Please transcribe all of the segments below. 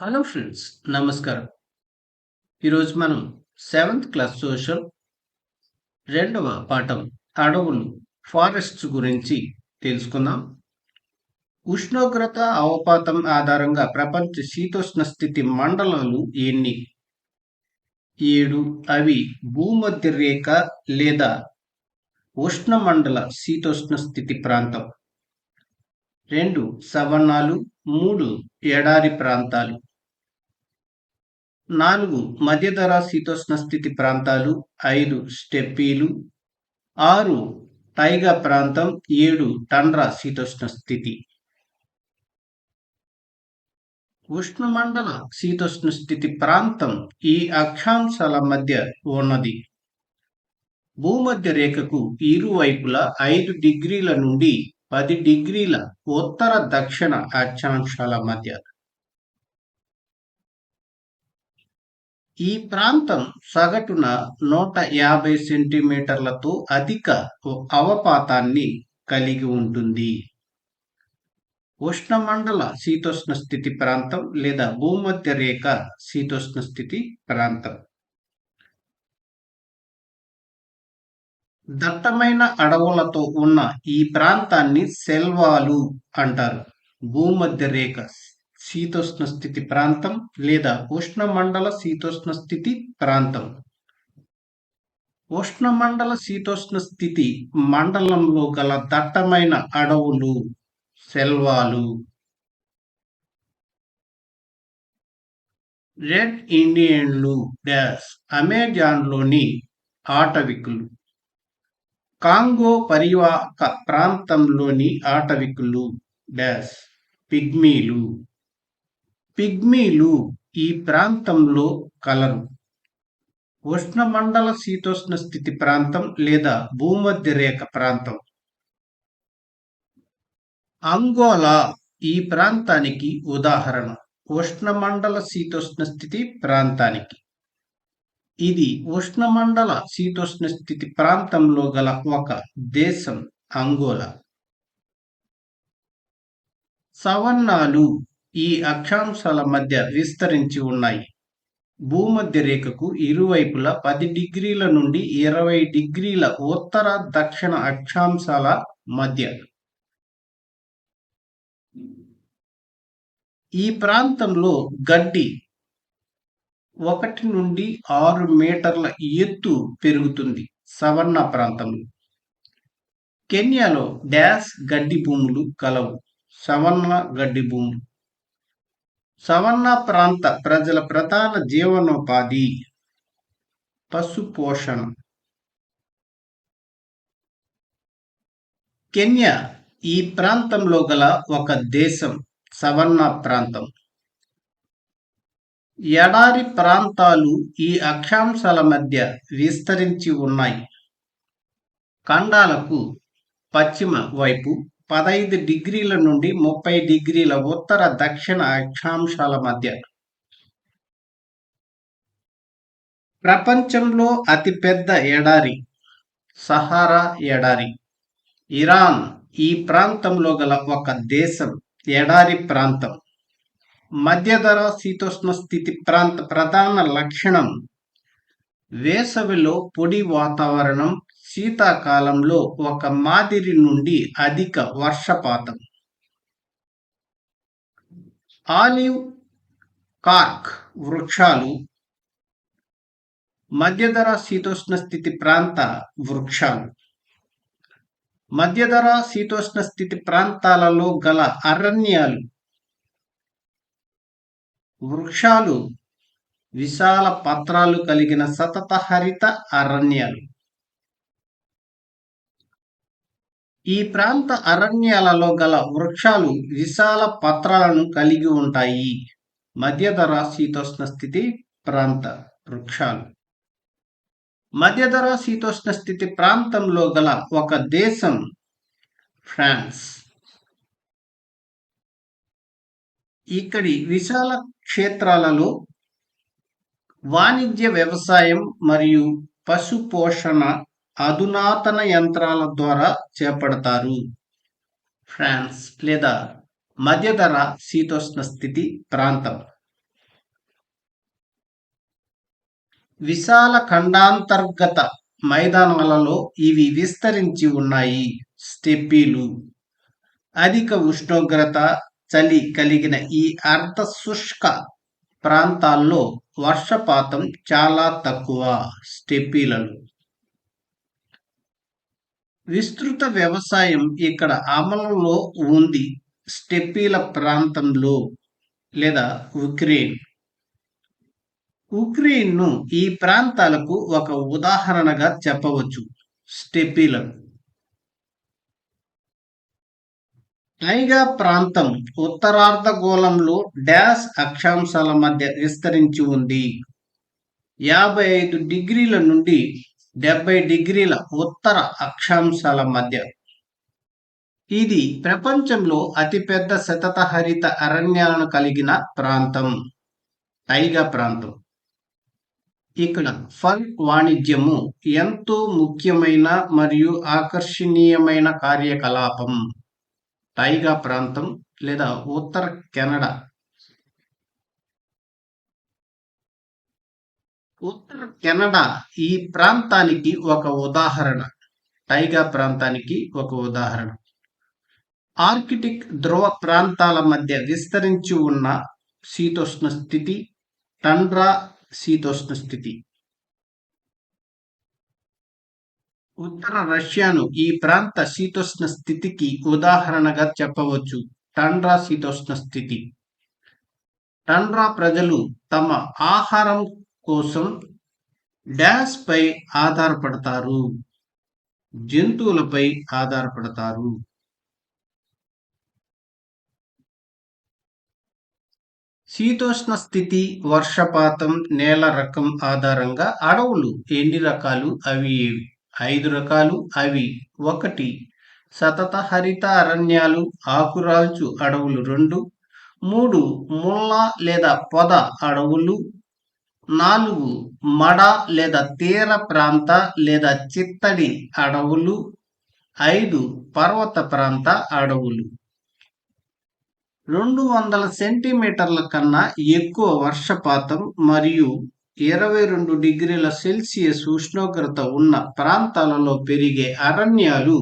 Hello friends నమస్కారం ఈరోజు మనం సెవెంత్ క్లాస్ సోషల్ రెండవ పాఠం అడవులు ఫారెస్ట్స్ గురించి తెలుసుకుందాం. ఉష్ణోగ్రత అవపాతం ఆధారంగా ప్రపంచ శీతోష్ణ స్థితి మండలాలు ఎన్ని? ఏడు అవి భూమధ్య రేఖ లేదా ఉష్ణమండల శీతోష్ణ స్థితి ప్రాంతం. రెండు సవర్ణాలు మూడు ఎడారి ప్రాంతాలు. నాలుగు మధ్యధరా శీతోష్ణ స్థితి ప్రాంతాలు ఐదు స్టెప్పీలు ఆరు టైగా ప్రాంతం ఏడు టండ్రా శీతోష్ణ స్థితి. ఉష్ణమండల శీతోష్ణ స్థితి ప్రాంతం ఈ అక్షాంశాల మధ్య ఉన్నది. భూమధ్య రేఖకు ఇరువైపులా ఐదు డిగ్రీల నుండి పది డిగ్రీల ఉత్తర దక్షిణ అక్షాంశాల మధ్య. ఈ ప్రాంతం సగటున నూట యాభై సెంటీమీటర్లతో అధిక అవపాతాన్ని కలిగి ఉంటుంది. ఉష్ణమండల శీతోష్ణ స్థితి ప్రాంతం లేదా భూమధ్య రేఖ శీతోష్ణ స్థితి ప్రాంతం. దట్టమైన అడవులతో ఉన్న ఈ ప్రాంతాన్ని సెల్వాలు అంటారు. భూమధ్య రేఖ శీతోష్ణ స్థితి ప్రాంతం లేదా ఉష్ణమండల శీతోష్ణ స్థితి ప్రాంతం. ఉష్ణమండల శీతోష్ణ స్థితి మండలంలో గల దట్టమైన అడవులు సెల్వాలు. రెడ్ ఇండియన్లు డాష్ అమెజాన్లోని ఆటవికులు. కాంగో పరివాహక ప్రాంతంలోని ఆటవికులు డాష్ పిగ్మీలు. పిగ్మీలు ఈ ప్రాంతంలో కలరు. ఉష్ణమండల శీతోష్ణ స్థితి ప్రాంతం లేదా భూమధ్య రేఖ ప్రాంతం. అంగోలా ఈ ప్రాంతానికి ఉదాహరణ. ఉష్ణమండల శీతోష్ణ స్థితి ప్రాంతానికి. ఇది ఉష్ణమండల శీతోష్ణ స్థితి ప్రాంతంలో గల ఒక దేశం అంగోలా. సవర్ణాలు ఈ అక్షాంశాల మధ్య విస్తరించి ఉన్నాయి. భూమధ్య రేఖకు ఇరువైపులా పది డిగ్రీల నుండి ఇరవై డిగ్రీల ఉత్తర దక్షిణ అక్షాంశాల మధ్య. ఈ ప్రాంతంలో గడ్డి ఒకటి నుండి ఆరు మీటర్ల ఎత్తు పెరుగుతుంది సవర్ణ ప్రాంతంలో. కెన్యాలో డ్యాష్ గడ్డి భూములు కలవు. సవర్ణ గడ్డి భూములు. సవర్ణ ప్రాంత ప్రజల ప్రధాన జీవనోపాధి పశు పోషణ. కెన్యా ఈ ప్రాంతంలో గల ఒక దేశం సవర్ణ ప్రాంతం. ఎడారి ప్రాంతాలు ఈ అక్షాంశాల మధ్య విస్తరించి ఉన్నాయి. ఖండాలకు పశ్చిమ వైపు పదైదు డిగ్రీల నుండి ముప్పై డిగ్రీల ఉత్తర దక్షిణ అక్షాంశాల మధ్య. ప్రపంచంలో అతిపెద్ద ఎడారి సహారా ఎడారి. ఇరాన్ ఈ ప్రాంతంలో గల ఒక దేశం ఎడారి ప్రాంతం. మధ్యధర శీతోష్ణ స్థితి ప్రాంత ప్రధాన లక్షణం. వేసవిలో పొడి వాతావరణం శీతాకాలంలో ఒక మాదిరి నుండి అధిక వర్షపాతం. ఆలివ్ కార్క్ వృక్షాలు. మధ్యధర శీతోష్ణ స్థితి ప్రాంత వృక్షాలు. మధ్యధర శీతోష్ణ స్థితి ప్రాంతాలలో గల అరణ్యాలు. వృక్షాలు విశాల పత్రాలు కలిగిన సతత హరిత అరణ్యాలు. ఈ ప్రాంత అరణ్యాలలో గల వృక్షాలు విశాల పత్రాలను కలిగి ఉంటాయి. మధ్యధర శీతోష్ణ స్థితి ప్రాంత వృక్షాలు. మధ్యధర శీతోష్ణ స్థితి ప్రాంతంలో గల ఒక దేశం ఫ్రాన్స్. ఇక్కడి విశాల క్షేత్రాలలో వాణిజ్య వ్యవసాయం మరియు పశు పోషణ అధునాతన యంత్రాల ద్వారా చేపడతారు. ఫ్రాన్స్ లేదా మధ్యధర శీతోష్ణ స్థితి ప్రాంతం. విశాల ఖండాంతర్గత మైదానాలలో ఇవి విస్తరించి ఉన్నాయి. స్టెప్పీలు అధిక ఉష్ణోగ్రత చలి కలిగిన ఈ అర్ధ శుష్క ప్రాంతాల్లో వర్షపాతం చాలా తక్కువ. స్టెపీలలో. విస్తృత వ్యవసాయం ఇక్కడ అమలులో ఉంది. స్టెప్పీల ప్రాంతంలో లేదా ఉక్రెయిన్. ఉక్రెయిన్ను ఈ ప్రాంతాలకు ఒక ఉదాహరణగా చెప్పవచ్చు. స్టెప్పీలను టైగా ప్రాంతం ఉత్తరార్ధగోళంలో డాష్ అక్షాంశాల మధ్య విస్తరించి ఉంది. యాభై ఐదు డిగ్రీల నుండి డెబ్బై డిగ్రీల ఉత్తర అక్షాంశాల మధ్య. ఇది ప్రపంచంలో అతిపెద్ద శతత హరిత అరణ్యాలను కలిగిన ప్రాంతం. టైగా ప్రాంతం. ఇక్కడ ఫల్ వాణిజ్యము ఎంతో ముఖ్యమైన మరియు ఆకర్షణీయమైన కార్యకలాపం. టైగా ప్రాంతం లేదా ఉత్తర కెనడా. ఉత్తర కెనడా ఈ ప్రాంతానికి ఒక ఉదాహరణ. టైగా ప్రాంతానికి ఒక ఉదాహరణ. ఆర్కిటిక్ ధ్రువ ప్రాంతాల మధ్య విస్తరించి ఉన్న శీతోష్ణ స్థితి టండ్రా శీతోష్ణ స్థితి. ఉత్తర రష్యాను ఈ ప్రాంత శీతోష్ణ స్థితికి ఉదాహరణగా చెప్పవచ్చు. టండ్రా శీతోష్ణ స్థితి. టండ్రా ప్రజలు తమ ఆహారం కోసం డ్యాష్ పై ఆధారపడతారు. జంతువులపై ఆధారపడతారు. శీతోష్ణ స్థితి వర్షపాతం నేల రకం ఆధారంగా అడవులు ఎన్ని రకాలు? అవి ఏవి? ఐదు రకాలు అవి. ఒకటి సతత హరిత అరణ్యాలు ఆకురాల్చు అడవులు రెండు. మూడు ముళ్ళ లేదా పొద అడవులు. నాలుగు మడ లేదా తీర ప్రాంత లేదా చిత్తడి అడవులు. ఐదు పర్వత ప్రాంత అడవులు. రెండు వందల సెంటీమీటర్ల కన్నా ఎక్కువ వర్షపాతం మరియు ఇరవై రెండు డిగ్రీల సెల్సియస్ ఉష్ణోగ్రత ఉన్న ప్రాంతాలలో పెరిగే అరణ్యాలు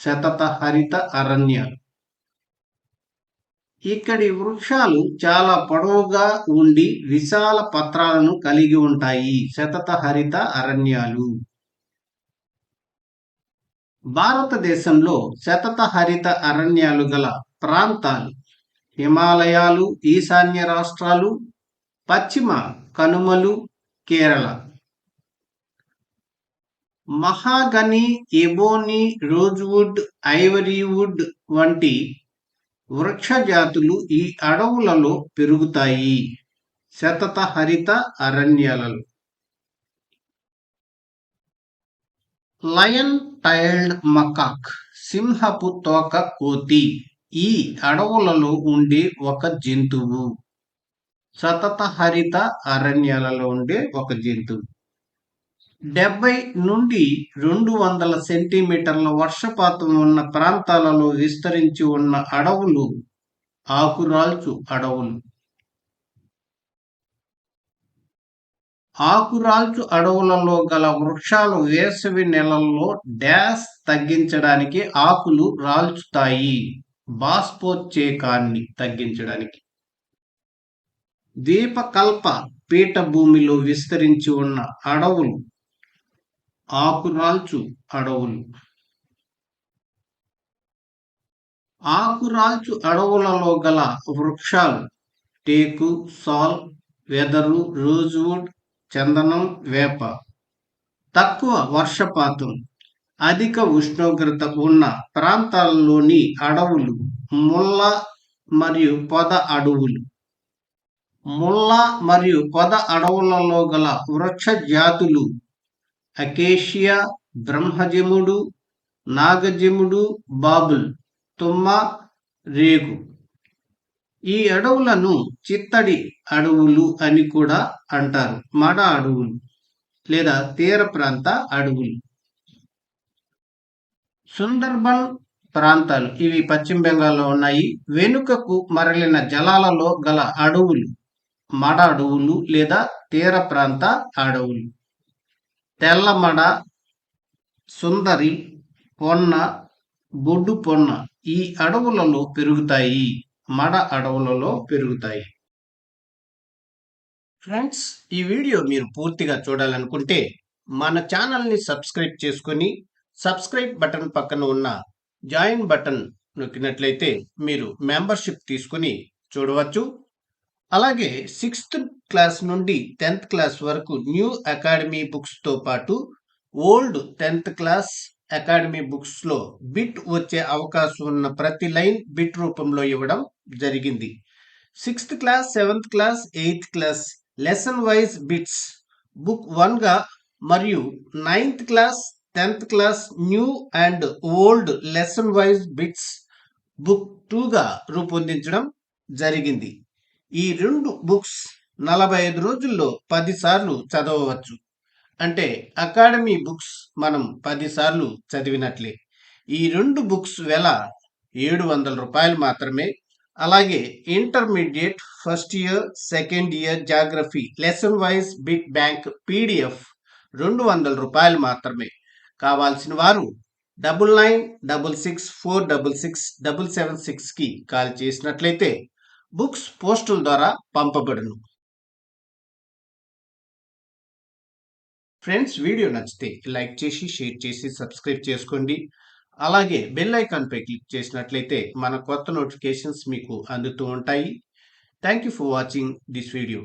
శతత హరిత అరణ్యాలు. ఇక్కడి వృక్షాలు చాలా పొడవుగా ఉండి విశాల పత్రాలను కలిగి ఉంటాయి శతత హరిత అరణ్యాలు. భారతదేశంలో శతత హరిత అరణ్యాలు గల ప్రాంతాలు హిమాలయాలు ఈశాన్య రాష్ట్రాలు పశ్చిమ కనుమలు కేరళ. మహాగని ఎబోని రోజ్వుడ్ ఐవరీవుడ్ వంటి వృక్ష జాతులు ఈ అడవులలో పెరుగుతాయి. శతత హరిత అరణ్యాలలో. లయన్ టైల్డ్ మకాక్ సింహపు తోక కోతి ఈ అడవులలో ఉండే ఒక జంతువు. సతత హరిత అరణ్యాలలో ఉండే ఒక జంతువు. డెబ్బై నుండి రెండు వందల సెంటీమీటర్ల వర్షపాతం ఉన్న ప్రాంతాలలో విస్తరించి ఉన్న అడవులు ఆకురాల్చు అడవులు. ఆకురాల్చు అడవులలో గల వృక్షాలు వేసవి నెలల్లో డ్యాస్ తగ్గించడానికి ఆకులు రాల్చుతాయి. బాస్పోచ్చేకాన్ని తగ్గించడానికి. ద్వీపకల్ప పీఠభూమిలో విస్తరించి ఉన్న అడవులు ఆకురాల్చు అడవులు. ఆకురాల్చు అడవులలో గల వృక్షాలు టేకు సాల్ వెదరు రోజ్వుడ్ చందనం వేప. తక్కువ వర్షపాతం అధిక ఉష్ణోగ్రత ఉన్న ప్రాంతాలలోని అడవులు ముళ్ళ మరియు పొద అడవులు. ముళ్ళ మరియు పొద అడవులలో గల వృక్ష జాతులు అకేషియా బ్రహ్మజముడు నాగజముడు బాబుల్ తుమ్మ రేగు. ఈ అడవులను చిత్తడి అడవులు అని కూడా అంటారు. మడ అడవులు లేదా తీర ప్రాంత అడవులు. సుందర్బన్ ప్రాంతాలు ఇవి పశ్చిమ బెంగాల్లో ఉన్నాయి. వెనుకకు మరలిన జలాలలో గల అడవులు మడ అడవులు లేదా తీర ప్రాంత అడవులు. తెల్లమడ సుందరి పొన్న బొడ్డు పొన్న ఈ అడవులలో పెరుగుతాయి. మడ అడవులలో పెరుగుతాయి. ఫ్రెండ్స్ ఈ వీడియో మీరు పూర్తిగా చూడాలనుకుంటే మన ఛానల్ని సబ్స్క్రైబ్ చేసుకొని సబ్స్క్రైబ్ బటన్ పక్కన ఉన్న జాయిన్ బటన్ నొక్కినట్లయితే మీరు మెంబర్షిప్ తీసుకుని చూడవచ్చు. అలాగే సిక్స్త్ క్లాస్ నుండి టెన్త్ క్లాస్ వరకు న్యూ అకాడమీ బుక్స్తో పాటు ఓల్డ్ టెన్త్ క్లాస్ అకాడమీ బుక్స్లో బిట్ వచ్చే అవకాశం ఉన్న ప్రతి లైన్ బిట్ రూపంలో ఇవ్వడం జరిగింది. Sixth class seventh class eighth class lesson wise bits book వన్గా మరియు ninth class tenth class new and old lesson wise bits book టూగా రూపొందించడం జరిగింది. ఈ రెండు బుక్స్ నలభై ఐదు రోజుల్లో పదిసార్లు చదవవచ్చు. అంటే అకాడమీ బుక్స్ మనం పదిసార్లు చదివినట్లే. ఈ రెండు బుక్స్ వెల ఏడు వందల రూపాయలు మాత్రమే. అలాగే intermediate first year second year geography lesson wise bit bank PDF రెండు వందల రూపాయలు మాత్రమే. కావాల్సిన వారు double nine double six four double six double seven సిక్స్కి కాల్ చేసినట్లయితే బుక్స్ పోస్టుల ద్వారా పంపబడును. ఫ్రెండ్స్ వీడియో నచ్చితే లైక్ చేసి షేర్ చేసి సబ్స్క్రైబ్ చేసుకోండి. అలాగే బెల్ ఐకాన్పై క్లిక్ చేసినట్లయితే మన కొత్త నోటిఫికేషన్స్ మీకు అందుతూ ఉంటాయి. Thank you for watching this video.